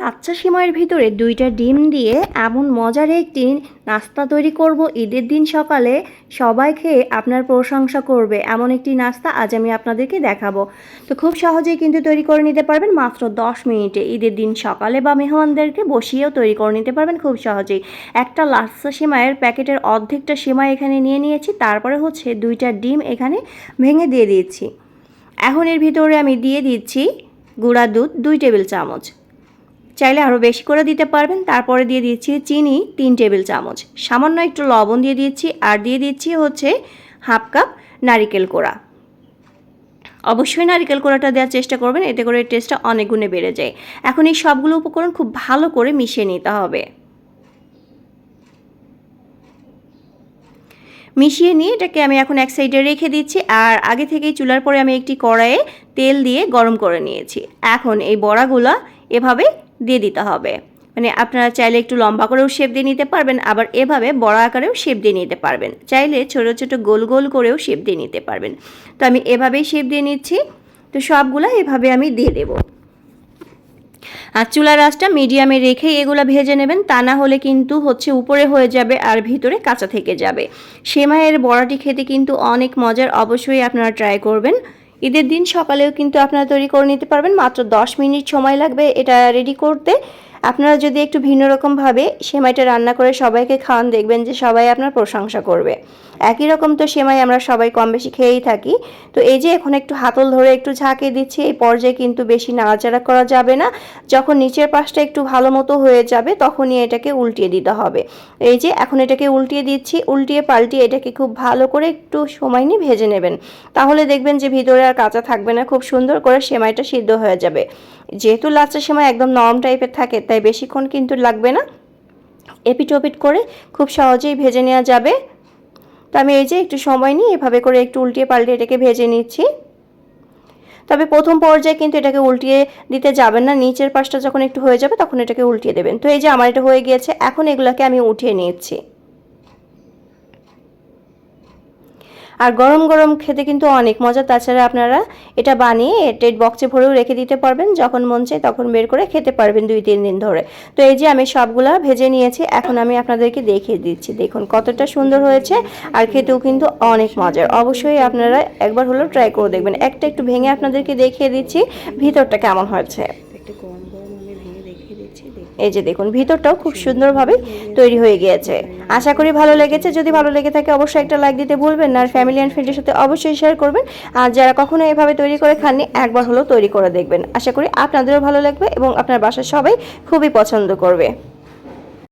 লাচ্ছা সিমাইয়ের ভিতরে দুইটা ডিম দিয়ে এমন মজার একটি নাস্তা তৈরি করব ঈদের দিন সকালে। সবাই খেয়ে আপনার প্রশংসা করবে। এমন একটি নাস্তা আজ আমি আপনাদেরকে দেখাবো। তো খুব সহজেই কিন্তু তৈরি করে নিতে পারবেন মাত্র দশ মিনিটে। ঈদের দিন সকালে বা মেহমানদেরকে বসিয়েও তৈরি করে নিতে পারবেন খুব সহজেই। একটা লাচ্ছা সিমাইয়ের প্যাকেটের অর্ধেকটা সিমাই এখানে নিয়ে নিয়েছি, তারপরে হচ্ছে দুইটা ডিম এখানে ভেঙে দিয়ে দিয়েছি এখন এর ভিতরে আমি দিয়ে দিচ্ছি গুঁড়া দুধ, দুই টেবিল চামচ। চাইলে আরও বেশি করে দিতে পারবেন। তারপরে দিয়ে দিচ্ছি চিনি তিন টেবিল চামচ। সামান্য একটু লবণ দিয়ে দিচ্ছি আর দিয়ে দিচ্ছি হচ্ছে হাফ কাপ নারিকেল কোড়া। অবশ্যই নারিকেল কোড়াটা দেওয়ার চেষ্টা করবেন, এতে করে টেস্টটা অনেক গুণে বেড়ে যায়। এখন এই সবগুলো উপকরণ খুব ভালো করে মিশিয়ে নিতে হবে। মিশিয়ে নিয়ে এটাকে আমি এখন এক সাইডে রেখে দিচ্ছি আর আগে থেকেই চুলার পরে আমি একটি কড়াইয়ে তেল দিয়ে গরম করে নিয়েছি। এখন এই বড়াগুলো এভাবে দিয়ে দিতে হবে। মানে আপনারা চাইলে একটু লম্বা করেও শেপ দিয়ে নিতে পারবেন, আবার এভাবে বড় আকারেও শেপ দিয়ে নিতে পারবেন। চাইলে ছোট ছোট গোল গোল করেও শেপ দিয়ে নিতে পারবেন। তো আমি এভাবেই শেপ দিয়ে নিচ্ছি। তো সবগুলো এভাবে আমি দিয়ে দেবো। আর চুলার আঁচটা মিডিয়ামে রেখে এগুলো ভেজে নেবেন, তা না হলে কিন্তু হচ্ছে উপরে হয়ে যাবে আর ভিতরে কাঁচা থেকে যাবে। সেমাইয়ের বড়াটি খেতে কিন্তু অনেক মজার, অবশ্যই আপনারা ট্রাই করবেন। ঈদের দিন সকালেও কিন্তু আপনারা তৈরি করে নিতে পারবেন। মাত্র দশ মিনিট সময় লাগবে এটা রেডি করতে। আপনারা যদি একটু ভিন্ন রকমভাবে সেমাইটা রান্না করে সবাইকে খাওয়ান, দেখবেন যে সবাই আপনার প্রশংসা করবে। একই রকম তো সেমাই আমরা সবাই কম বেশি খেয়েই থাকি। তো এই যে এখন একটু হাতল ধরে একটু ঝাঁকে দিচ্ছি, এই পর্যায়ে কিন্তু বেশি নাড়াচাড়া করা যাবে না। যখন নিচের পাশটা একটু ভালো মতো হয়ে যাবে, তখনই এটাকে উল্টিয়ে দিতে হবে। এই যে এখন এটাকে উল্টিয়ে দিচ্ছি, উল্টিয়ে পাল্টিয়ে এটাকে খুব ভালো করে একটু সময় নিয়ে ভেজে নেবেন। তাহলে দেখবেন যে ভিতরে আর কাঁচা থাকবে না, খুব সুন্দর করে সেমাইটা সিদ্ধ হয়ে যাবে। যেহেতু লাচ্চা সেমাই একদম নরম টাইপের থাকে, তাই বেশিক্ষণ কিন্তু লাগবে না। এপিটোপিট করে খুব সহজেই ভেজে নেওয়া যাবে। তো আমি এই যে একটু সময় নিয়ে এভাবে করে একটু উল্টিয়ে পাল্টে এটাকে ভেজে নিচ্ছি। তবে প্রথম পর্যায়ে কিন্তু এটাকে উল্টিয়ে দিতে যাবেন না। নিচের পাশটা যখন একটু হয়ে যাবে তখন এটাকে উল্টিয়ে দেবেন। তো এই যে আমার এটা হয়ে গিয়েছে, এখন এগুলোকে আমি উঠিয়ে নিচ্ছি। আর গরম গরম খেতে কিন্তু অনেক মজা। তাছাড়া আপনারা এটা বানিয়ে টেট বক্সে ভরেও রেখে দিতে পারবেন। যখন মন চায় তখন বের করে খেতে পারবেন দুই, তিন দিন ধরে। তো এই যে আমি সবগুলা ভেজে নিয়েছি, এখন আমি আপনাদেরকে দেখিয়ে দিচ্ছি। দেখুন কতটা সুন্দর হয়েছে আর খেতেও কিন্তু অনেক মজার। অবশ্যই আপনারা একবার হলেও ট্রাই করে দেখবেন। একটা একটু ভেঙে আপনাদেরকে দেখিয়ে দিচ্ছি, ভিতরটা কেমন হয়েছে। এই যে দেখুন, ভিতরটাও খুব সুন্দরভাবে তৈরি হয়ে গিয়েছে। আশা করি ভালো লেগেছে। যদি ভালো লেগে থাকে, অবশ্যই একটা লাইক দিতে ভুলবেন না। আর ফ্যামিলি অ্যান্ড ফ্রেন্ডের সাথে অবশ্যই শেয়ার করবেন। আর যারা কখনো এভাবে তৈরি করে খাননি, একবার হলেও তৈরি করে দেখবেন। আশা করি আপনাদেরও ভালো লাগবে এবং আপনার বাসার সবাই খুবই পছন্দ করবে।